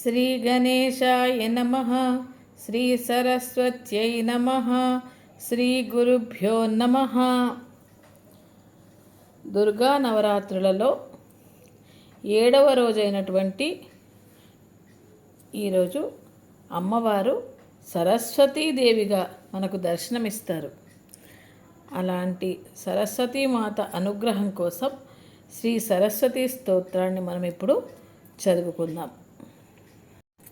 శ్రీగణేశాయ నమ శ్రీ సరస్వత్యై నమ శ్రీ గురుభ్యో నమ దుర్గా నవరాత్రులలో ఏడవ రోజైనటువంటి ఈరోజు అమ్మవారు సరస్వతీదేవిగా మనకు దర్శనమిస్తారు. అలాంటి సరస్వతీమాత అనుగ్రహం కోసం శ్రీ సరస్వతీ స్తోత్రాన్ని మనం ఇప్పుడు చదువుకుందాం.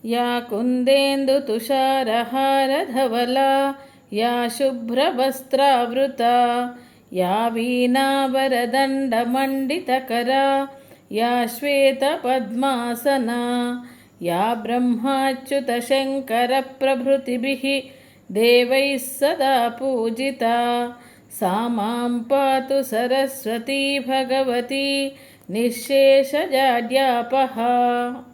या कुन्देन्दुतुषारहारधवला या शुभ्रवस्त्रावृता या वीणावरदण्डमण्डितकरा या श्वेतपद्मासना या ब्रह्माच्युतशङ्करप्रभृतिभिः देवैः सदा पूजिता। सा मां पातु सरस्वती भगवती निःशेषजाड्यापहा।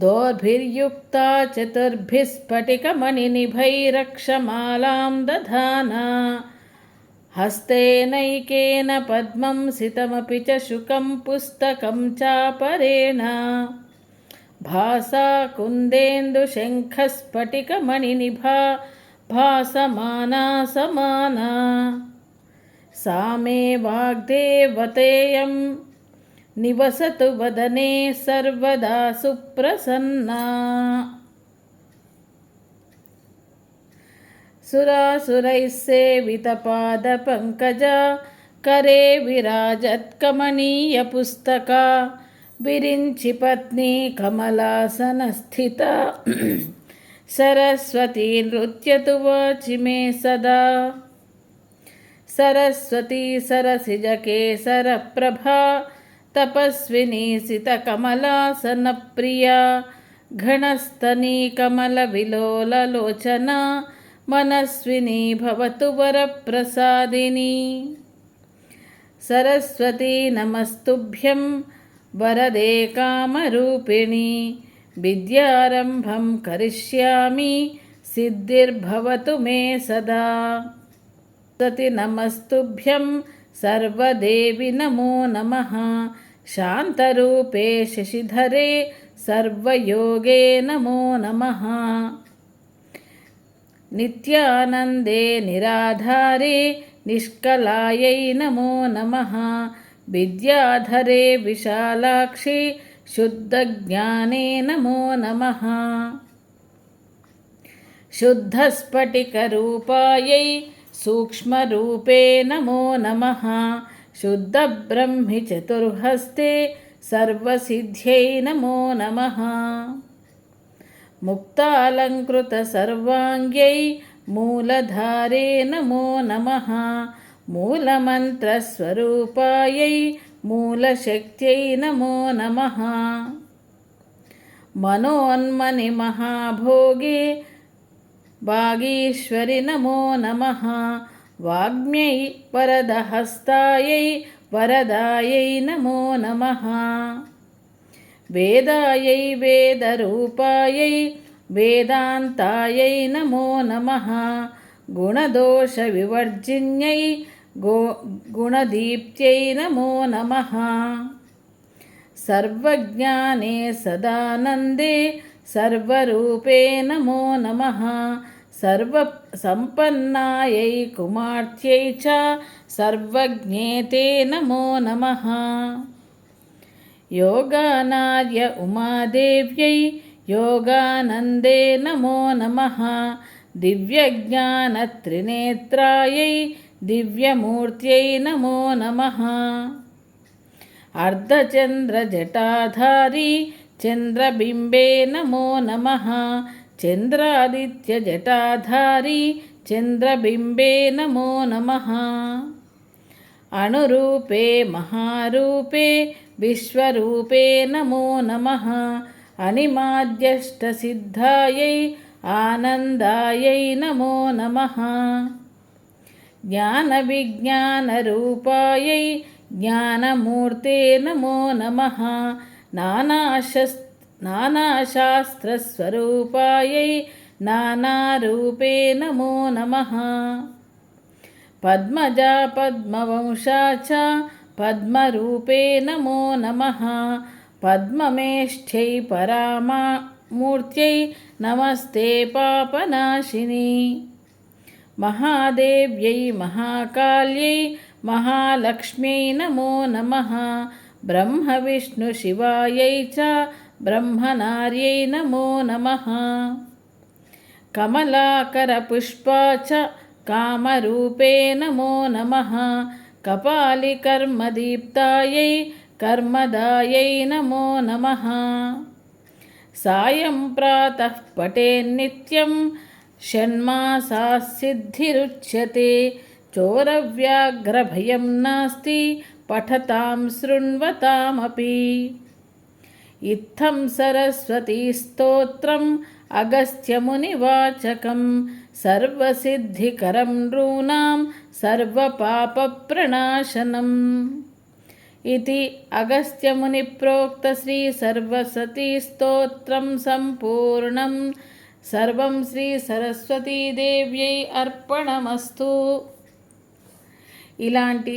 दोर्भिर्युक्ता चतुर्भिः स्फटिकमणिनिभैरक्षमालां दधाना हस्तेनैकेन पद्मं सितमपि च शुकं पुस्तकं चापरेण भासा कुन्देन्दुशङ्खस्फटिकमणिनिभा भासमाना समाना सा मे वाग्देवतेयं निवसतु वदने सर्वदा सुप्रसन्ना सुरासुरैः सेवितपादपङ्कजा करे विराजत्कमनीयपुस्तका विरिञ्चि पत्नी कमलासनस्थिता सरस्वती नृत्यतु वाचि मे सदा सरस्वती सरसिजकेसरप्रभा ತಪಸ್ವಿನಿ ಸಿತಕಮಲಾಸನಪ್ರಿಯ ಘಣಸ್ತನೀ ಕಮಲವಿಲೋಲಲೋಚನ ಮನಸ್ವಿನಿ ಭವತು ವರಪ್ರಸಾದಿನಿ ಸರಸ್ವತಿ ನಮಸ್ತುಭ್ಯಂ ವರದೆ ಕಾಮರೂಪಿಣಿ ವಿದ್ಯಾರಂಭಂ ಕರಿಷ್ಯಾಮಿ ಸಿದ್ಧಿರ್ಭವತು ಮೇ ಸದಾ ಸತಿ ನಮಸ್ತುಭ್ಯಂ सर्वदेवि नमो नमः शान्तरूपे शशिधरे सर्वयोगे नमो नमः नित्यानन्दे निराधारे निष्कलायै नमो नमः विद्याधरे विशालाक्षि शुद्धज्ञाने नमो नमः शुद्धस्फटिकरूपायै सूक्ष्मरूपे नमो नमः शुद्धब्रह्मि चतुर्हस्ते सर्वसिद्ध्यै नमो नमः मुक्तालङ्कृतसर्वाङ्ग्यै मूलधारे नमो नमः मूलमन्त्रस्वरूपायै मूलशक्त्यै नमो नमः मनोन्मनिमहाभोगे वागीश्वरि नमो नमः वाग्म्यै वरदहस्तायै वरदायै नमो नमः वेदायै वेदरूपायै वेदान्तायै नमो नमः गुणदोषविवर्जिन्यै गो गुणदीप्त्यै नमो नमः सर्वज्ञाने सदानन्दे సర్వరూపే నమో. నమ సర్వ సంపన్నాయై కుమార్త్యై చ సర్వజ్ఞేతే నమో నమ. యోగానార్య ఉమాదేవ్యై యోగానందే నమో నమ. దివ్యజ్ఞానత్రినేత్రాయై దివ్యమూర్త్యై నమో నమ. అర్ధచంద్రజటాధారి अर्धचन्द्रजटाधारी चन्द्रबिम्बे नमो नमः चन्द्रादित्यजटाधारी चन्द्रबिम्बे नमो नमः अणुरूपे महारूपे विश्वरूपे नमो नमः अनिमाद्यष्टसिद्धायै आनन्दायै नमो नमः ज्ञानविज्ञानरूपायै ज्ञानमूर्ते नमो नमः నానాశస్ నానాశాస్త్రస్వరూపాయై నానారూపే నమో నమ. పద్మజ పద్మవంశా చ పద్మరూపే నమో నమ. పద్మమేష్ఠ్యై పరామా మూర్త్యై నమస్తే పాపనాశిని. మహాదేవ్యై మహాకాళ్యై మహాలక్ష్మ్యై నమో నమ. బ్రహ్మ విష్ణు శివాయై చ బ్రహ్మనార్యై నమో నమః. కమలాకరపుష్పా చ కామరూపే నమో నమః. కపాలికర్మదీప్తాయై కర్మదాయై నమో నమః. సాయం ప్రాతః పటేన్నిత్యం షణ్మాసా సిద్ధిరుచ్యతే చోరవ్యాఘ్రభయం నాస్తి పఠతాం శృణ్వతామపి ఇత్థం సరస్వతీస్తోత్రం అగస్త్యమునివాచకం సర్వసిద్ధికరం నృణాం సర్వపాపప్రణాశనం ఇది అగస్త్యముని ప్రోక్త శ్రీ సర్వసతీస్తోత్రం సంపూర్ణం సర్వం శ్రీ సరస్వతీదేవ్యై అర్పణమస్తు ఇలాంటి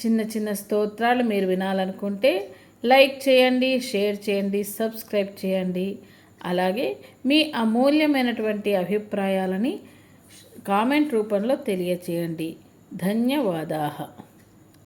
చిన్న చిన్న స్తోత్రాలు మీరు వినాలనుకుంటే లైక్ చేయండి షేర్ చేయండి సబ్స్క్రైబ్ చేయండి. అలాగే మీ అమూల్యమైనటువంటి అభిప్రాయాలని కామెంట్ రూపంలో తెలియచేయండి. ధన్యవాదాలు.